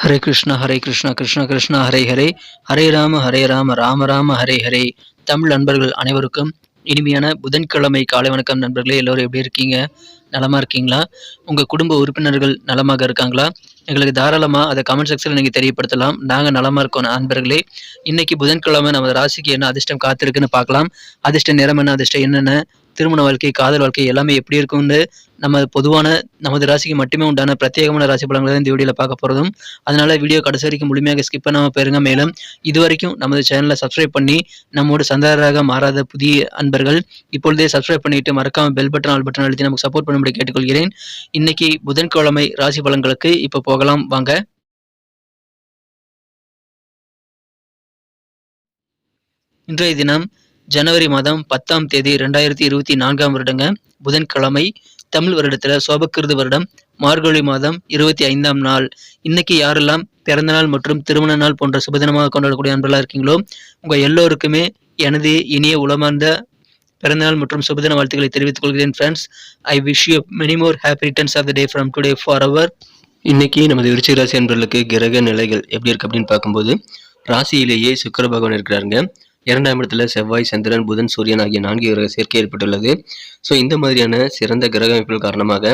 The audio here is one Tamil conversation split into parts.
ஹரே கிருஷ்ணா ஹரே கிருஷ்ணா கிருஷ்ணா கிருஷ்ணா ஹரே ஹரே. ஹரே ராம ஹரே ராம ராம ராம ஹரே ஹரே. தமிழ் நண்பர்கள் அனைவருக்கும் இனிமையான புதன்கிழமை காலை வணக்கம் நண்பர்களே. எல்லோரும் எப்படி இருக்கீங்க? நலமாக இருக்கீங்களா? உங்கள் குடும்ப உறுப்பினர்கள் நலமாக இருக்காங்களா? எங்களுக்கு தாராளமாக அதை கமெண்ட் செக்ஷனில் நீங்கள் தெரியப்படுத்தலாம். நாங்கள் நலமாக இருக்கோம் நண்பர்களே. இன்றைக்கி புதன்கிழமை நம்ம ராசிக்கு என்ன அதிர்ஷ்டம் காத்திருக்குன்னு பார்க்கலாம். அதிர்ஷ்ட நிறம் என்ன அதிர்ஷ்டம் என்னென்ன திருமண வாழ்க்கை காதல் வாழ்க்கை எல்லாமே எப்படி இருக்கும்னு நம்ம பொதுவான நமது ராசிக்கு மட்டுமே உண்டான பிரத்யேகமான ராசி பலன்களை தான் இந்த வீடியோவில் பார்க்க போகிறதும் அதனால வீடியோ கடைசி வரைக்கும் முழுமையாக ஸ்கிப் பண்ணாமல் போயிருங்க. மேலும் இது வரைக்கும் நமது சேனலை சப்ஸ்கிரைப் பண்ணி நம்மோட சந்தாரராக மாறாத புதிய அன்பர்கள் இப்பொழுதே சப்ஸ்கிரைப் பண்ணிட்டு மறக்காமல் பெல் பட்டன் ஆல் பட்டன் அழுத்தி நமக்கு சப்போர்ட் பண்ணும்படி கேட்டுக்கொள்கிறேன். இன்னைக்கு புதன்கிழமை ராசி பலன்களுக்கு இப்போ போகலாம். வாங்க. இன்றைய தினம் ஜனவரி மாதம் பத்தாம் தேதி ரெண்டாயிரத்தி இருபத்தி நான்காம் வருடங்க. புதன்கிழமை தமிழ் வருடத்தில் சோபக்கிருது வருடம். மார்கழி மாதம் இருபத்தி ஐந்தாம் நாள். இன்னைக்கு யாரெல்லாம் பிறந்த நாள் மற்றும் திருமண நாள் போன்ற சுபதினமாக கொண்டாடக்கூடிய அன்பெல்லாம் இருக்கீங்களோ உங்கள் எல்லோருக்குமே எனது இனிய உளமார்ந்த பிறந்தநாள் மற்றும் சுபதின வாழ்த்துக்களை தெரிவித்துக் கொள்கிறேன் friends I wish you many more happy returns of the day from today for அவர் இன்னைக்கு நமது விருச்சிக ராசி அன்பர்களுக்கு கிரக நிலைகள் எப்படி இருக்கு அப்படின்னு பார்க்கும்போது ராசியிலேயே சுக்கர பகவான் இருக்கிறாருங்க. இரண்டாம் இடத்துல செவ்வாய் சந்திரன் புதன் சூரியன் ஆகிய நான்கு கிரக சேர்க்கை ஏற்பட்டுள்ளது. ஸோ இந்த மாதிரியான சிறந்த கிரக அமைப்புகள் காரணமாக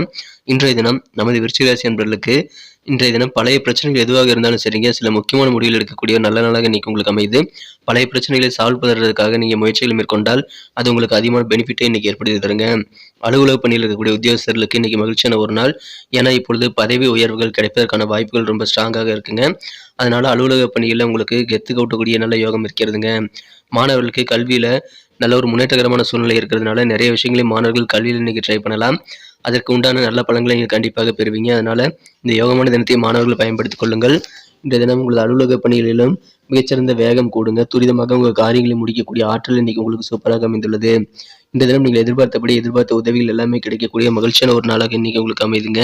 இன்றைய தினம் நமது விருச்சிக ராசி இன்றைய தினம் பழைய பிரச்சனைகள் எதுவாக இருந்தாலும் சரிங்க. சில முக்கியமான முடிவுகள் எடுக்கக்கூடிய நல்ல நாளாக இன்னைக்கு உங்களுக்கு அமையுது. பழைய பிரச்சனைகளை சால்வ் பண்ணுறதுக்காக நீங்கள் முயற்சிகள் மேற்கொண்டால் அது உங்களுக்கு அதிகமான பெனிஃபிட்டை இன்னைக்கு ஏற்படுத்தி தருங்க. அலுவலக பணியில் இருக்கக்கூடிய உத்தியோகஸ்தர்களுக்கு இன்னைக்கு மகிழ்ச்சியான ஒரு நாள். ஏன்னா இப்பொழுது பதவி உயர்வுகள் கிடைப்பதற்கான வாய்ப்புகள் ரொம்ப ஸ்ட்ராங்காக இருக்குங்க. அதனால அலுவலக பணியில் உங்களுக்கு கெத்து கவுட்டக்கூடிய நல்ல யோகம் இருக்கிறதுங்க. மாணவர்களுக்கு கல்வியில் நல்ல ஒரு முன்னேற்றகரமான சூழ்நிலை இருக்கிறதுனால நிறைய விஷயங்களையும் மாணவர்கள் கல்வியில் இன்னைக்கு ட்ரை பண்ணலாம். அதற்கு உண்டான நல்ல பலன்களை நீங்கள் கண்டிப்பாக பெறுவீங்க. அதனால இந்த யோகமான தினத்தை மாணவர்கள் பயன்படுத்திக் கொள்ளுங்கள். இந்த தினம் உங்களது அலுவலக பணிகளிலும் மிகச்சிறந்த வேகம் கூடுங்க. துரிதமாக உங்கள் காரியங்களை முடிக்கக்கூடிய ஆற்றல் இன்னைக்கு உங்களுக்கு சூப்பராக அமைந்துள்ளது. இந்த தினம் நீங்கள் எதிர்பார்த்தபடி எதிர்பார்த்த உதவிகள் எல்லாமே கிடைக்கக்கூடிய மகிழ்ச்சியான ஒரு நாளாக இன்னைக்கு உங்களுக்கு அமைதுங்க.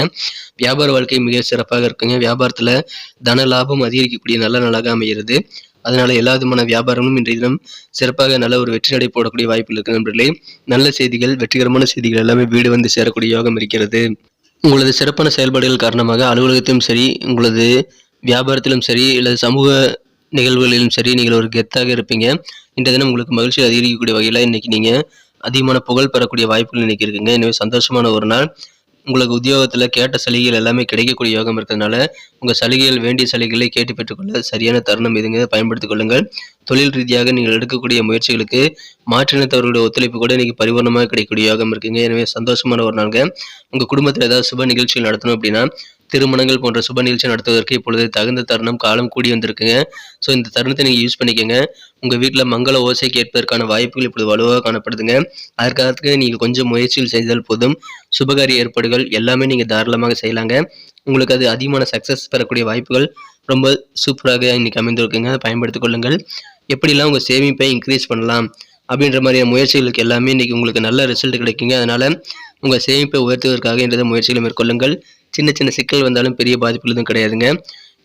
வியாபார வாழ்க்கை மிக சிறப்பாக இருக்குங்க. வியாபாரத்தில் தன லாபம் அதிகரிக்கக்கூடிய நல்ல நாளாக அமைகிறது. அதனால எல்லா விதமான வியாபாரமும் இன்றைய தினம் சிறப்பாக நல்ல ஒரு வெற்றி நடை போடக்கூடிய வாய்ப்பு இருக்கு நண்பர்களே. நல்ல செய்திகள் வெற்றிகரமான செய்திகள் எல்லாமே வீடு வந்து சேரக்கூடிய யோகம் இருக்கிறது. உங்களது சிறப்பான செயல்பாடுகள் காரணமாக அலுவலகத்திலும் சரி உங்களது வியாபாரத்திலும் சரி இல்லை சமூக நிகழ்வுகளிலும் சரி நீங்கள் ஒரு கெத்தாக இருப்பீங்க. இன்றைய தினம் உங்களுக்கு மகிழ்ச்சி அதிகரிக்கக்கூடிய வகையில் இன்னைக்கு நீங்கள் அதிகமான புகழ் பெறக்கூடிய வாய்ப்புகள் இன்னைக்கு இருக்குங்க. எனவே சந்தோஷமான ஒரு நாள். உங்களுக்கு உத்தியோகத்தில் கேட்ட சலுகைகள் எல்லாமே கிடைக்கக்கூடிய யோகம் இருக்கிறதுனால உங்கள் சலுகைகள் வேண்டிய சலுகைகளை கேட்டு பெற்றுக்கொள்ள சரியான தருணம் இதுங்க. பயன்படுத்திக் கொள்ளுங்கள். தொழில் ரீதியாக நீங்கள் எடுக்கக்கூடிய முயற்சிகளுக்கு மாற்றினத்தவர்களுடைய ஒத்துழைப்பு கூட இன்னைக்கு பரிபூர்ணமாக கிடைக்கக்கூடிய யோகம் இருக்குங்க. எனவே சந்தோஷமான ஒரு நாளுங்க. உங்கள் குடும்பத்தில் ஏதாவது சுப நிகழ்ச்சிகள் நடத்தணும் அப்படின்னா திருமணங்கள் போன்ற சுப நிகழ்ச்சி நடத்துவதற்கு இப்பொழுது தகுந்த தருணம் காலம் கூடி வந்திருக்குங்க. ஸோ இந்த தருணத்தை நீங்கள் யூஸ் பண்ணிக்கோங்க. உங்கள் வீட்டில் மங்கள ஓசை கேட்பதற்கான வாய்ப்புகள் இப்பொழுது வலுவாக காணப்படுதுங்க. அதற்காக நீங்கள் கொஞ்சம் முயற்சிகள் செய்தால் போதும். சுபகாரிய ஏற்பாடுகள் எல்லாமே நீங்கள் தாராளமாக செய்யலாங்க. உங்களுக்கு அது அதிகமான சக்ஸஸ் பெறக்கூடிய வாய்ப்புகள் ரொம்ப சூப்பராக இன்னைக்கு அமைந்திருக்குங்க. அதை பயன்படுத்திக் கொள்ளுங்கள். எப்படிலாம் உங்கள் சேமிப்பை இன்க்ரீஸ் பண்ணலாம் அப்படின்ற மாதிரியான முயற்சிகளுக்கு எல்லாமே இன்னைக்கு உங்களுக்கு நல்ல ரிசல்ட் கிடைக்குங்க. அதனால உங்கள் சேமிப்பை உயர்த்துவதற்காக இந்த முயற்சிகளை மேற்கொள்ளுங்கள். சின்ன சின்ன சிக்கல் வந்தாலும் பெரிய பாதிப்புகள் எதுவும் கிடையாதுங்க.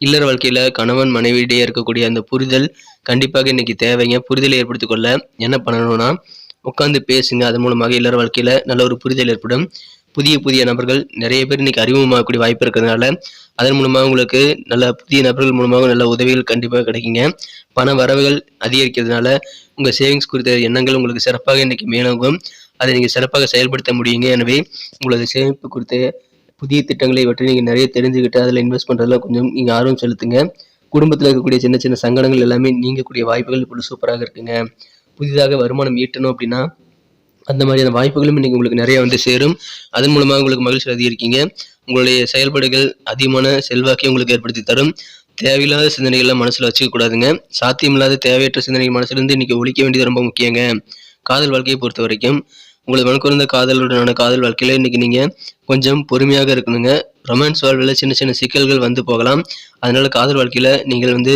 இல்லற வாழ்க்கையில் கணவன் மனைவியிடையே இருக்கக்கூடிய அந்த புரிதல் கண்டிப்பாக இன்றைக்கி தேவைங்க. புரிதலை ஏற்படுத்திக் கொள்ள என்ன பண்ணணும்னா உட்காந்து பேசுங்க. அதன் மூலமாக இல்லற வாழ்க்கையில் நல்ல ஒரு புரிதல் ஏற்படும். புதிய புதிய நபர்கள் நிறைய பேர் இன்னைக்கு அறிமுகமாகக்கூடிய வாய்ப்பு இருக்கிறதுனால அதன் மூலமாக உங்களுக்கு நல்ல புதிய நபர்கள் மூலமாக நல்ல உதவிகள் கண்டிப்பாக கிடைக்குங்க. பண வரவுகள் அதிகரிக்கிறதுனால உங்கள் சேவிங்ஸ் குறித்த எண்ணங்கள் உங்களுக்கு சிறப்பாக இன்றைக்கி மேலோங்கும். அதை நீங்கள் சிறப்பாக செயல்படுத்த முடியுங்க. எனவே உங்களது சேமிப்பு குறித்து புதிய திட்டங்களை பற்றி நீங்கள் நிறைய தெரிஞ்சுக்கிட்டு அதில் இன்வெஸ்ட் பண்ணுறதுல கொஞ்சம் நீங்கள் ஆர்வம் செலுத்துங்க. குடும்பத்தில் இருக்கக்கூடிய சின்ன சின்ன சங்கடங்கள் எல்லாமே நீங்கக்கூடிய வாய்ப்புகள் இப்படி சூப்பராக இருக்குங்க. புதிதாக வருமானம் ஈட்டணும் அப்படின்னா அந்த மாதிரியான வாய்ப்புகளும் இன்றைக்கி உங்களுக்கு நிறைய வந்து சேரும். அதன் மூலமாக உங்களுக்கு மகிழ்ச்சி அதிகரிக்கீங்க உங்களுடைய செயல்பாடுகள் அதிகமான செல்வாக்கை உங்களுக்கு ஏற்படுத்தி தரும். தேவையில்லாத சிந்தனைகள்லாம் மனசில் வச்சுக்கக்கூடாதுங்க சாத்தியமில்லாத தேவையற்ற சிந்தனைகள் மனசுலேருந்து இன்னைக்கு ஒழிக்க வேண்டியது ரொம்ப முக்கியங்க. காதல் வாழ்க்கையை பொறுத்த வரைக்கும் உங்களது மனக்குறந்த காதலுடனான காதல் வாழ்க்கையில் இன்னைக்கு நீங்கள் கொஞ்சம் பொறுமையாக இருக்கணுங்க. ரொமான்ஸ் வாழ்வில் சின்ன சின்ன சிக்கல்கள் வந்து போகலாம். அதனால காதல் வாழ்க்கையில் நீங்கள் வந்து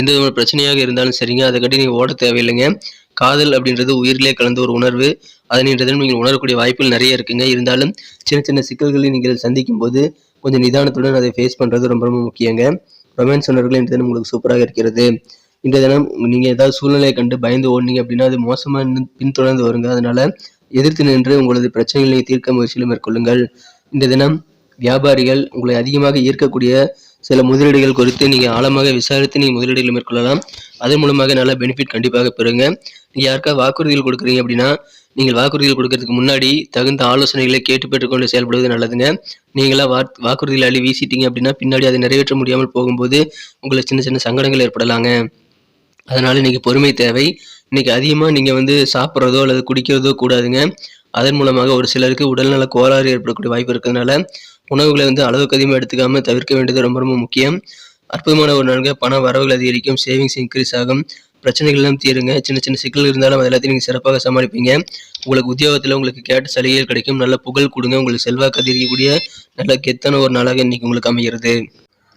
எந்த விதமான பிரச்சனையாக இருந்தாலும் சரிங்க. அதை கட்டி நீங்கள் ஓட தேவையில்லைங்க. காதல் அப்படின்றது உயிரிலே கலந்த ஒரு உணர்வு. அதை நீங்கள் நீங்கள் உணரக்கூடிய வாய்ப்புகள் நிறைய இருக்குங்க. இருந்தாலும் சின்ன சின்ன சிக்கல்களை நீங்கள் சந்திக்கும் போது கொஞ்சம் நிதானத்துடன் அதை ஃபேஸ் பண்ணுறது ரொம்ப ரொம்ப முக்கியங்க. ரொமான்ஸ் உணர்வுகள் இன்றைய தினம் உங்களுக்கு சூப்பராக இருக்கிறது. இந்த தினம் நீங்கள் ஏதாவது சூழ்நிலையை கண்டு பயந்து ஓடுனீங்க அப்படின்னா அது மோசமாக பின்தொடர்ந்து வருங்க. அதனால எதிர்த்து நின்று உங்களது பிரச்சனைகளை தீர்க்க முயற்சியில் மேற்கொள்ளுங்கள். இந்த தினம் வியாபாரிகள் உங்களை அதிகமாக ஈர்க்கக்கூடிய சில முதலீடுகள் குறித்து நீங்கள் ஆழமாக விசாரித்து நீங்கள் முதலீடுகளை மேற்கொள்ளலாம். அதன் மூலமாக நல்ல பெனிஃபிட் கண்டிப்பாக பெறுங்க. நீங்கள் யாருக்கா வாக்குறுதிகள் கொடுக்குறீங்க அப்படின்னா நீங்கள் வாக்குறுதிகள் கொடுக்கறதுக்கு முன்னாடி தகுந்த ஆலோசனைகளை கேட்டு பெற்றுக்கொண்டு செயல்படுவது நல்லதுங்க. நீங்களாக வா வாக்குறுதிகள் அள்ளி வீசிட்டீங்க அப்படின்னா பின்னாடி அதை நிறைவேற்ற முடியாமல் போகும்போது உங்களுக்கு சின்ன சின்ன சங்கடங்கள் ஏற்படலாங்க. அதனால் இன்றைக்கி பொறுமை தேவை. இன்னைக்கு அதிகமாக நீங்கள் வந்து சாப்பிட்றதோ அல்லது குடிக்கிறதோ கூடாதுங்க. அதன் மூலமாக ஒரு சிலருக்கு உடல்நல கோளாறு ஏற்படக்கூடிய வாய்ப்பு இருக்கிறதுனால உணவுகளை வந்து அளவுக்கு அதிகமாக எடுத்துக்காமல் தவிர்க்க வேண்டியது ரொம்ப ரொம்ப முக்கியம். அற்புதமான ஒரு நாளுங்க. பண வரவுகள் அதிகரிக்கும். சேவிங்ஸ் இன்க்ரீஸ் ஆகும். பிரச்சனைகள் எல்லாம் தீருங்க. சின்ன சின்ன சிக்கல் இருந்தாலும் அது எல்லாத்தையும் நீங்கள் சிறப்பாக சமாளிப்பீங்க. உங்களுக்கு உத்தியோகத்தில் உங்களுக்கு கேட்ட சலுகைகள் கிடைக்கும். நல்ல புகழ் கொடுங்க. உங்களுக்கு செல்வாக்கு அதிகரிக்கக்கூடிய நல்ல கெத்தான ஒரு நாளாக இன்னைக்கு உங்களுக்கு அமைகிறது.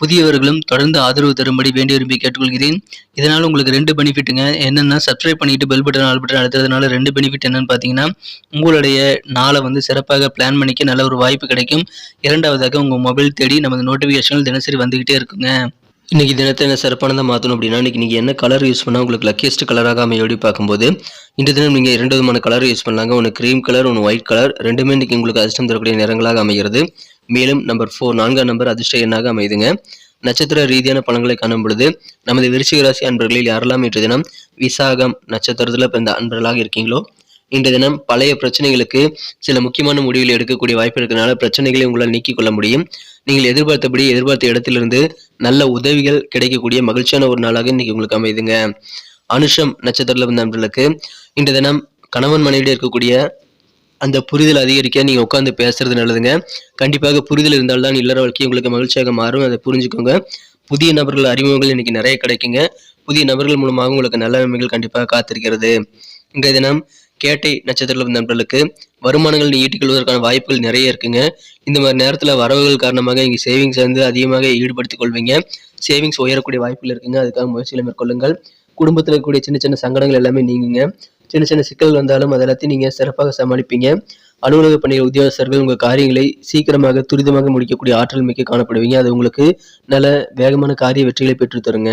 புதியவர்களும் தொடர்ந்து ஆதரவு தரும்படி வேண்டி விரும்பி கேட்டுக்கொள்கிறேன். இதனால் உங்களுக்கு ரெண்டு பெனிஃபிட்டுங்க. என்னென்னா சப்ஸ்கிரைப் பண்ணிட்டு பெல் பட்டன் ஆல் பட்டன் அழுத்துறதுனால ரெண்டு பெனிஃபிட் என்னன்னு பார்த்தீங்கன்னா உங்களுடைய நாளை வந்து சிறப்பாக பிளான் பண்ணிக்க நல்ல ஒரு வாய்ப்பு கிடைக்கும். இரண்டாவதாக உங்கள் மொபைல் தேடி நமது நோட்டிஃபிகேஷன்கள் தினசரி வந்துக்கிட்டே இருக்குங்க. இன்றைக்கி தினத்தை என்ன சிறப்பானதாக மாற்றணும் அப்படின்னா இன்னைக்கு நீங்கள் என்ன கலர் யூஸ் பண்ணால் உங்களுக்கு லக்கியஸ்ட் கலராக அமையோடி பார்க்கும்போது இந்த தினம் நீங்கள் இரண்டு விதமான கலர் யூஸ் பண்ணலாங்க. ஒன்று க்ரீம் கலர் ஒன்று ஒயிட் கலர் ரெண்டுமே இன்னைக்கு உங்களுக்கு அதிர்ஷ்டம் தரக்கூடிய நிறங்களாக அமைகிறது. மேலும் நம்பர் ஃபோர் நான்காம் நம்பர் அதிர்ஷ்ட எண்ணாக அமைதுங்க. நட்சத்திர ரீதியான பலன்களை காணும் பொழுது நமது விருச்சிக ராசி அன்பர்களில் யாரெல்லாம் இன்று தினம் விசாகம் நட்சத்திரத்தில் பிறந்த அன்பர்களாக இருக்கீங்களோ? இன்றைய தினம் பழைய பிரச்சனைகளுக்கு சில முக்கியமான முடிவுகள் எடுக்கக்கூடிய வாய்ப்பு இருக்கிறதுனால பிரச்சனைகளை உங்களால் நீக்கிக் கொள்ள முடியும். நீங்கள் எதிர்பார்த்தபடி எதிர்பார்த்த இடத்திலிருந்து நல்ல உதவிகள் கிடைக்கக்கூடிய மகிழ்ச்சியான ஒரு நாளாக இன்னைக்கு உங்களுக்கு அமைதுங்க. அனுஷம் நட்சத்திரத்தில் பிறந்த அன்பர்களுக்கு இன்றைய தினம் கணவன் மனைவியிட இருக்கக்கூடிய அந்த புரிதல் அதிகரிக்க நீங்கள் உட்காந்து பேசுறது நல்லதுங்க. கண்டிப்பாக புரிதல் இருந்தால்தான் இல்லற வாழ்க்கை உங்களுக்கு மகிழ்ச்சியாக மாறும். அதை புரிஞ்சுக்கோங்க. புதிய நபர்கள் அறிமுகங்கள் இன்னைக்கு நிறைய கிடைக்குங்க. புதிய நபர்கள் மூலமாக உங்களுக்கு நல்ல நன்மைகள் கண்டிப்பாக காத்திருக்கிறது. இன்றைய தினம் கேட்டை நட்சத்திரத்தில் நண்பர்களுக்கு வருமானங்கள் ஈட்டிக்கொள்வதற்கான வாய்ப்புகள் நிறைய இருக்குங்க. இந்த மாதிரி நேரத்தில் வரவுகள் காரணமாக இங்கே சேவிங்ஸ் வந்து அதிகமாக ஈடுபடுத்திக் கொள்வீங்க. சேவிங்ஸ் உயரக்கூடிய வாய்ப்புகள் இருக்குங்க. அதுக்காக முயற்சிகளை மேற்கொள்ளுங்கள். குடும்பத்தில் இருக்கக்கூடிய சின்ன சின்ன சங்கடங்கள் எல்லாமே நீங்குங்க. சின்ன சின்ன சிக்கல் வந்தாலும் அது எல்லாத்தையும் நீங்கள் சிறப்பாக சமாளிப்பீங்க. அலுவலக பணிகள் உத்தியோகஸ்தர்கள் உங்கள் காரியங்களை சீக்கிரமாக துரிதமாக முடிக்கக்கூடிய ஆற்றல் மிக்க காணப்படுவீங்க. அது உங்களுக்கு நல்ல வேகமான காரிய வெற்றிகளை பெற்றுத்தருங்க